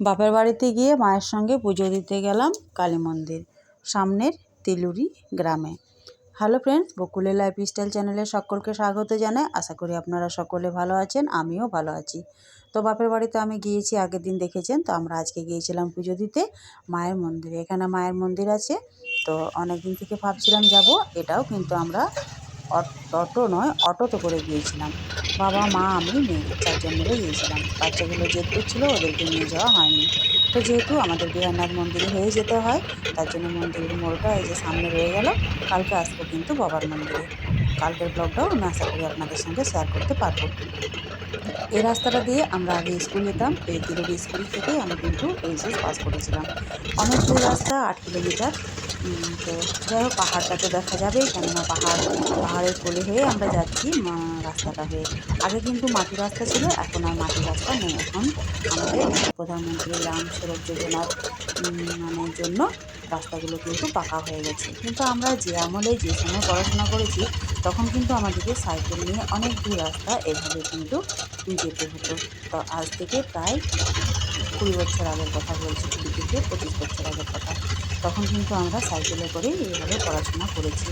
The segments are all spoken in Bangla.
বাপের বাড়িতে গিয়ে মায়ের সঙ্গে পুজো দিতে গেলাম কালী মন্দির, সামনের তেলুরি গ্রামে। হ্যালো ফ্রেন্ডস বকুলের লাইফ স্টাইল চ্যানেলে সকলকে স্বাগত জানাই। আশা করি আপনারা সকলে ভালো আছেন, আমিও ভালো আছি। তো বাপের বাড়িতে আমি গিয়েছি, আগের দিন দেখেছেন, তো আমরা আজকে গিয়েছিলাম পুজো দিতে মায়ের মন্দিরে। এখানে মায়ের মন্দির আছে, তো অনেক দিন থেকে ভাবছিলাম যাব, এটাও কিন্তু আমরা অটো নয়, অটোতে করে গিয়েছিলাম। বাবা, মা, আমি নেই চারজন মিলে গিয়েছিলাম। বাচ্চাগুলো জেদ করছিল ওদেরকে নিয়ে যাওয়া হয়নি। তো যেহেতু আমাদের বিহারনাথ মন্দিরে হয়ে যেতে হয়, তার জন্য মন্দিরের মোড়টা এই যে সামনে রয়ে গেল। কালকে আসব কিন্তু বাবার মন্দিরে। কালকের ব্লগটাও আমি আশা করি আপনাদের সঙ্গে শেয়ার করতে পারব। এই রাস্তাটা দিয়ে আমরা আগে স্কুল যেতাম, এই তিরুডি স্কুল থেকে আমি কিন্তু এইচএস পাস করেছিলাম। অনেক দূর রাস্তা, আট কিলোমিটার তো যাই হোক, পাহাড়টা তো দেখা যাবে, কেননা পাহাড়, পাহাড়ের কোলে হয়ে আমরা যাচ্ছি রাস্তাটা হয়ে। আগে কিন্তু মাটির রাস্তা ছিল, এখন আর মাটির রাস্তা নেই। এখন আমাদের প্রধানমন্ত্রী গ্রাম সড়ক যোজনার মানে জন্য রাস্তাগুলো কিন্তু পাকা হয়ে গেছে। কিন্তু আমরা যে আমলে যে সময় পড়াশোনা করেছি তখন কিন্তু আমাদেরকে সাইকেল নিয়ে অনেক দূর রাস্তা এভাবে কিন্তু যেতে হতো। তো আজ থেকে প্রায় কুড়ি বছর আগের কথা বলছি, কুড়ি থেকে পঁচিশ বছর আগের কথা। তখন কিন্তু আমরা সাইকেলে করেই এইভাবে পড়াশোনা করেছি।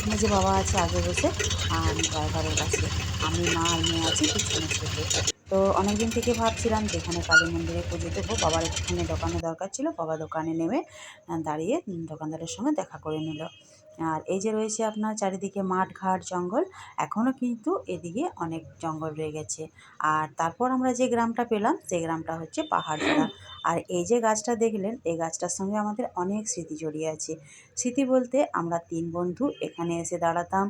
আমার যে বাবা আছে আগে বসে, আর ড্রাইভারের কাছে। আমি মা আর মেয়ে আছি পিছনে থেকে তো অনেক দিন থেকে ভাবছিলাম যে এখানে কালী মন্দিরে পুজো দেবো। বাবার একটুখানি দোকানে দরকার ছিল, বাবা দোকানে নেমে দাঁড়িয়ে দোকানদারের সঙ্গে দেখা করে নিল। আর এই যে রয়েছে আপনার চারিদিকে মাঠ, ঘাট, জঙ্গল এখনও কিন্তু এদিকে অনেক জঙ্গল রয়ে গেছে। আর তারপর আমরা যে গ্রামটা পেলাম, সেই গ্রামটা হচ্ছে পাহাড়পাড়া আর এই যে গাছটা দেখলেন, এই গাছটার সঙ্গে আমাদের অনেক স্মৃতি জড়িয়ে আছে। স্মৃতি বলতে আমরা তিন বন্ধু, এখানে এসে দাঁড়াতাম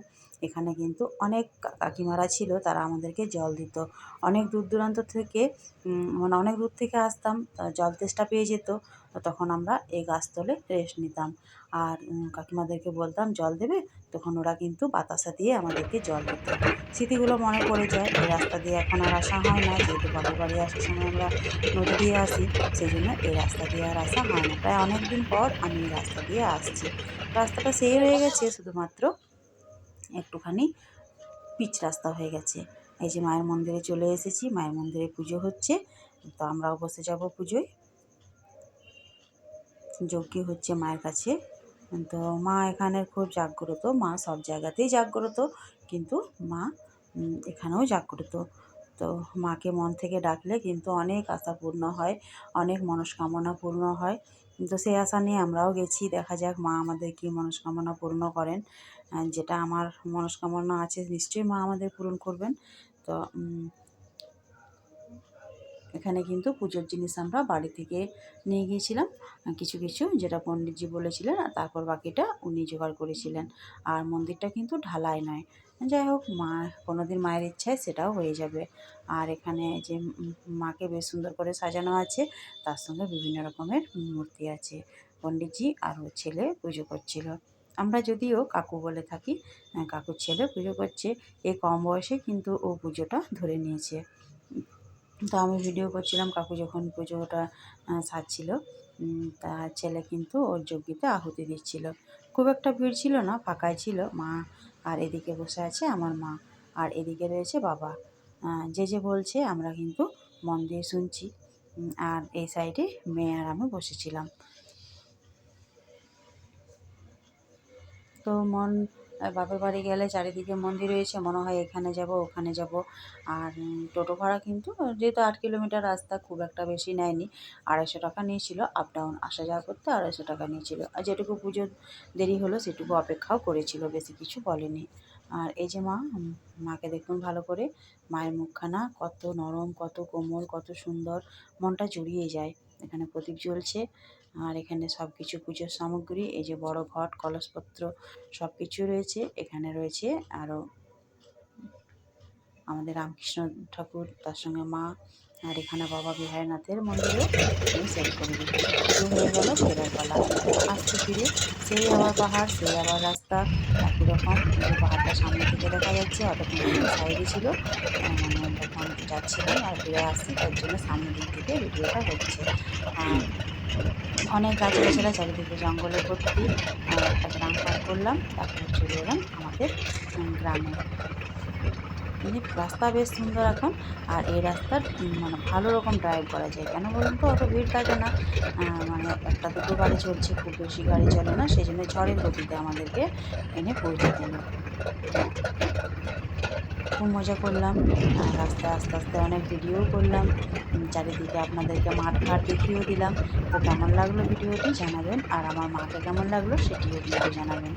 এখানে কিন্তু অনেক কাকিমারা ছিল, তারা আমাদেরকে জল দিত। অনেক দূর দূরান্ত থেকে মানে অনেক দূর থেকে আসতাম জল তেষ্টা পেয়ে যেত তখন আমরা এই গাছতলে রেস্ট নিতাম। আর কাকিমাদেরকে বলতাম, জল দেবে? তখন ওরা কিন্তু বাতাসা দিয়ে আমাদেরকে জল দিত। স্মৃতিগুলো মনে পড়ে যায়, এই রাস্তা দিয়ে এখন আর আসা হয় না, যেহেতু বাবার বাড়ি আসার সময় আমরা নদী দিয়ে আসি সেই জন্য এই রাস্তা দিয়ে আর আসা হয় না। প্রায় অনেক দিন পর আমি এই রাস্তা দিয়ে আসছি। রাস্তাটা সেই হয়ে গেছে, শুধুমাত্র একটুখানি পিচ রাস্তা হয়ে গেছে। এই যে মায়ের মন্দিরে চলে এসেছি, মায়ের মন্দিরে পুজো হচ্ছে। তো আমরাও বসে যাব পুজোয়। যজ্ঞ হচ্ছে মায়ের কাছে। তো মা এখানে খুব জাগ্রত, মা সব জায়গাতেই জাগ্রত, কিন্তু মা এখানেও জাগ্রত। তো মাকে মন থেকে ডাকলে কিন্তু অনেক আশা পূর্ণ হয়, অনেক মনস্কামনা পূর্ণ হয়। তো সেই আশা নিয়ে আমরাও গেছি, দেখা যাক মা আমাদের কী মনস্কামনা পূর্ণ করেন। যেটা আমার মনস্কামনা আছে, নিশ্চয়ই মা আমাদের পূরণ করবেন। তো এখানে কিন্তু পুজোর জিনিস আমরা বাড়ি থেকে নিয়ে গিয়েছিলাম, কিছু কিছু যেটা পণ্ডিতজি বলেছিলেন আর তারপর বাকিটা উনি জোগাড় করেছিলেন। আর মন্দিরটা কিন্তু ঢালাই নয়। যাই হোক, মা কোনো দিন মায়ের ইচ্ছায় সেটাও হয়ে যাবে। আর এখানে যে মাকে বেশ সুন্দর করে সাজানো আছে, তার সঙ্গে বিভিন্ন রকমের মূর্তি আছে। পণ্ডিতজি আর ওর ছেলে পুজো করছিল। আমরা যদিও কাকু বলে থাকি কাকুর ছেলে পুজো করছে এই কম বয়সে কিন্তু ও পুজোটা ধরে নিয়েছে। তো আমি ভিডিও করছিলাম, কাকু যখন পুজোটা সারছিল তার ছেলে কিন্তু ওর যজ্ঞিতে আহুতি দিচ্ছিল। খুব একটা ভিড় ছিল না, ফাঁকাই ছিল, মা আর এদিকে বসে আছে আমার মা, আর এদিকে রয়েছে বাবা। যে যে বলছে আমরা কিন্তু মন দিয়ে শুনছি আর এই সাইডে মেয়ে আর আমি বসেছিলাম। তো মন বাপের বাড়ি গেলে চারিদিকে মন্দির রয়েছে, মনে হয় এখানে যাব, ওখানে যাব। আর টোটো ভাড়া কিন্তু যেহেতু আট কিলোমিটার রাস্তা, খুব একটা বেশি নেয়নি। আড়াইশো টাকা নিয়েছিল আপ ডাউন আসা যাওয়া করতে আড়াইশো টাকা নিয়েছিল। আর যেটুকু পুজো দেরি হলো, সেটুকু অপেক্ষাও করেছিল, বেশি কিছু বলেনি। আর এই যে মা মাকে দেখুন ভালো করে, মায়ের মুখখানা কত নরম, কত কোমল, কত সুন্দর, মনটা জুড়িয়ে যায়। এখানে প্রদীপ জ্বলছে আর এখানে সব কিছু পুজোর সামগ্রী, এই যে বড় ঘট, কলসপত্র সব কিছু রয়েছে। এখানে রয়েছে আরও আমাদের রামকৃষ্ণ ঠাকুর, তার সঙ্গে মা, আর এখানে বাবা বিহারীনাথের মন্দিরে আমি সেট করে দিই হয়ে গেল, ফেরার পালা। আসতে ফিরে, সেই আবার পাহাড়, সেই আবার রাস্তা, একই রকম। পাহাড়টা সামনে থেকে দেখা যাচ্ছে, অতক্ষণ সাইডে ছিল। তখন যাচ্ছিলাম আর ফিরে আসছি, তার জন্য সামনের দিক থেকে ভিডিওটা হচ্ছে। অনেক গাছগাছালা চারিদিকে জঙ্গলে ভর্তি একটা গ্রাম পার করলাম, তারপর চলে এলাম আমাদের গ্রামে। মানে রাস্তা বেশ সুন্দর এখন, আর এই রাস্তার মানে ভালো রকম ড্রাইভ করা যায়। কেন বলুন তো, অত ভিড় থাকে না। মানে একটা দুটো গাড়ি চলছে, খুব বেশি গাড়ি চলে না সেই জন্য ঝড়ের গতিতে আমাদেরকে এনে পৌঁছে দিল। খুব মজা করলাম। আর রাস্তায় আস্তে আস্তে অনেক ভিডিও করলাম। চারিদিকে আপনাদেরকে মাঠ ঘাট দেখিয়েও দিলাম। তো কেমন লাগল ভিডিওটি জানাবেন। আর আমার মাকে কেমন লাগল সেটিও কিন্তু জানাবেন।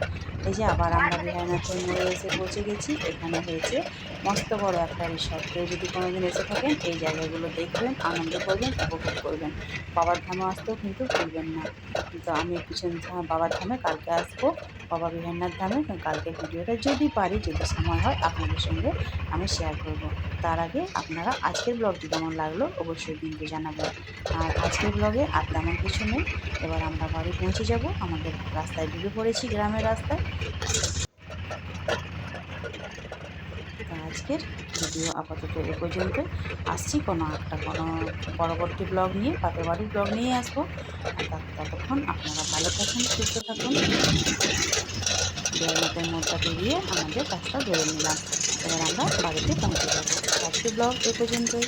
এই যে আবার আমরা বিহারনাথের মোড়ে এসে পৌঁছে গেছি। এখানে হয়েছে মস্ত বড় একটা রিসর্ট কেউ যদি কোনোদিন এসে থাকেন, এই জায়গাগুলো দেখবেন, আনন্দ করবেন, উপভোগ করবেন। বাবার ধামে আসতেও কিন্তু ভুলবেন না। কিন্তু আমি পিছন বাবার ধামে কালকে আসব। বাবা বিহান্নার ধামে কালকে ভিডিওটা যদি পারি, যদি সময় হয় আপনাদের সঙ্গে আমি শেয়ার করব। তার আগে আপনারা আজকের ব্লগটি কেমন লাগল অবশ্যই কিন্তু জানাবেন। আর আজকের ব্লগে আর তেমন কিছু নেই। এবার আমরা বাড়ি পৌঁছে যাব। আমাদের রাস্তায় ঢুকে পড়েছি গ্রামের রাস্তায়। আজকের ভিডিও আপাতত এ পর্যন্ত আসছি, কোনো একটা, কোনো পরবর্তী ব্লগ নিয়ে পাতে বাড়ির ব্লগ নিয়ে আসব। ততক্ষণ আপনারা ভালো থাকুন, সুস্থ থাকুন। বেরোনোদের মধ্যে পেরিয়ে আমাদের কাজটা ধরে নিলাম। এবার আমরা বাড়িতে পৌঁছে যাব। আজকে ব্লগ এ পর্যন্তই।